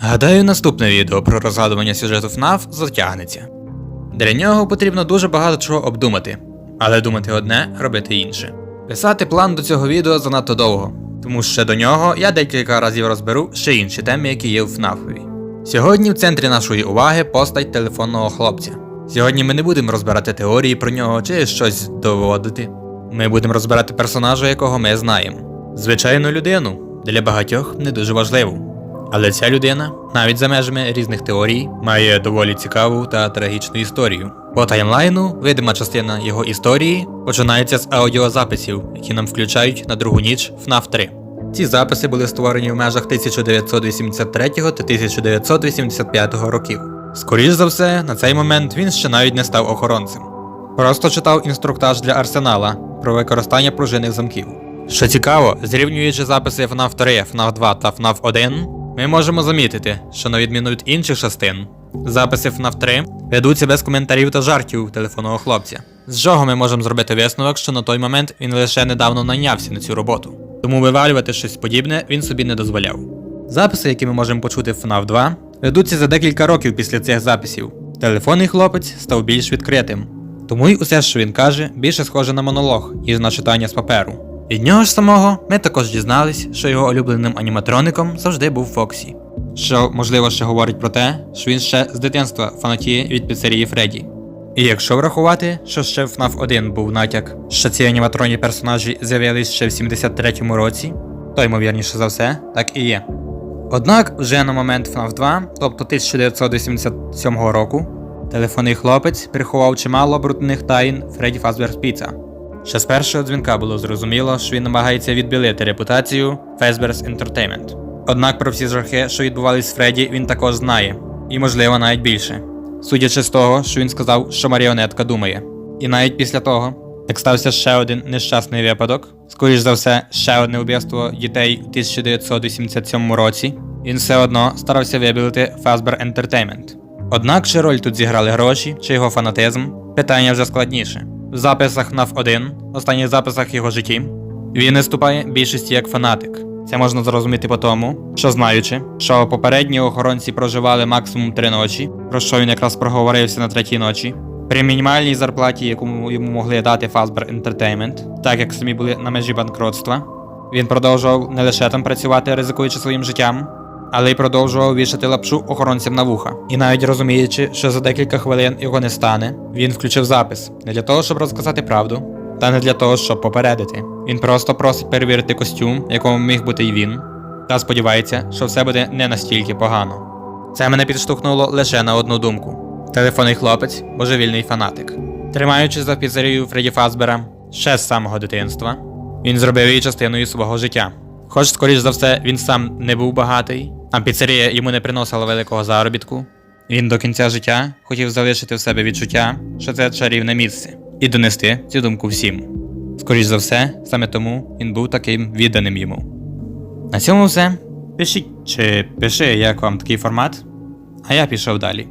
Гадаю, наступне відео про розгадування сюжету FNAF затягнеться. Для нього потрібно дуже багато чого обдумати, але думати одне, робити інше. Писати план до цього відео занадто довго, тому що до нього я декілька разів розберу ще інші теми, які є в FNAF. Сьогодні в центрі нашої уваги постать телефонного хлопця. Сьогодні ми не будемо розбирати теорії про нього чи щось доводити. Ми будемо розбирати персонажа, якого ми знаємо. Звичайну людину, для багатьох не дуже важливу. Але ця людина, навіть за межами різних теорій, має доволі цікаву та трагічну історію. По таймлайну видима частина його історії починається з аудіозаписів, які нам включають на другу ніч FNAF 3. Ці записи були створені в межах 1983 та 1985 років. Скоріш за все, на цей момент він ще навіть не став охоронцем. Просто читав інструктаж для арсенала про використання пружинних замків. Що цікаво, зрівнюючи записи FNAF 3, FNAF 2 та FNAF 1, ми можемо замітити, що на відміну від інших частин, записи FNAF 3 ведуться без коментарів та жартів телефонного хлопця. З чого ми можемо зробити висновок, що на той момент він лише недавно найнявся на цю роботу. Тому вивалювати щось подібне він собі не дозволяв. Записи, які ми можемо почути в FNAF 2, ведуться за декілька років після цих записів. Телефонний хлопець став більш відкритим. Тому й усе, що він каже, більше схоже на монолог, ніж на читання з паперу. Від нього ж самого ми також дізнались, що його улюбленим аніматроником завжди був Фоксі. Що, можливо, ще говорить про те, що він ще з дитинства фанатіє від піцерії Фредді. І якщо врахувати, що ще в FNAF 1 був натяк, що ці аніматронні персонажі з'явились ще в 73-му році, то ймовірніше за все, так і є. Однак, вже на момент FNAF 2, тобто 1987 року, телефонний хлопець приховав чимало брудних таїн Фредді Fazbear's Pizza. Ще з першого дзвінка було зрозуміло, що він намагається відбілити репутацію Fazbear's Entertainment. Однак про всі жахи, що відбувались з Фредді, він також знає, і можливо навіть більше. Судячи з того, що він сказав, що маріонетка думає. І навіть після того, як стався ще один нещасний випадок, скоріш за все, ще одне вбивство дітей у 1987 році, він все одно старався вибілити Fazbear Entertainment. Однак, чи роль тут зіграли гроші, чи його фанатизм, питання вже складніше. В записах FNAF 1, останніх записах його житті, він виступає більшості як фанатик. Це можна зрозуміти по тому, що знаючи, що попередні охоронці проживали максимум три ночі, про що він якраз проговорився на третій ночі. При мінімальній зарплаті, яку йому могли дати Fazbear Entertainment, так як самі були на межі банкротства, він продовжував не лише там працювати, ризикуючи своїм життям, але й продовжував вішати лапшу охоронцям на вуха. І навіть розуміючи, що за декілька хвилин його не стане, він включив запис не для того, щоб розказати правду, та не для того, щоб попередити. Він просто просить перевірити костюм, якому міг бути й він, та сподівається, що все буде не настільки погано. Це мене підштовхнуло лише на одну думку: телефонний хлопець, божевільний фанатик. Тримаючись за піцерію Фредді Фазбера ще з самого дитинства, він зробив її частиною свого життя. Хоч, скоріш за все, він сам не був багатий, а піцерія йому не приносила великого заробітку. Він до кінця життя хотів залишити в себе відчуття, що це чарівне місце, і донести цю думку всім. Скоріш за все, саме тому він був таким відданим йому. На цьому все. Пишіть чи пиши, як вам такий формат, а я пішов далі.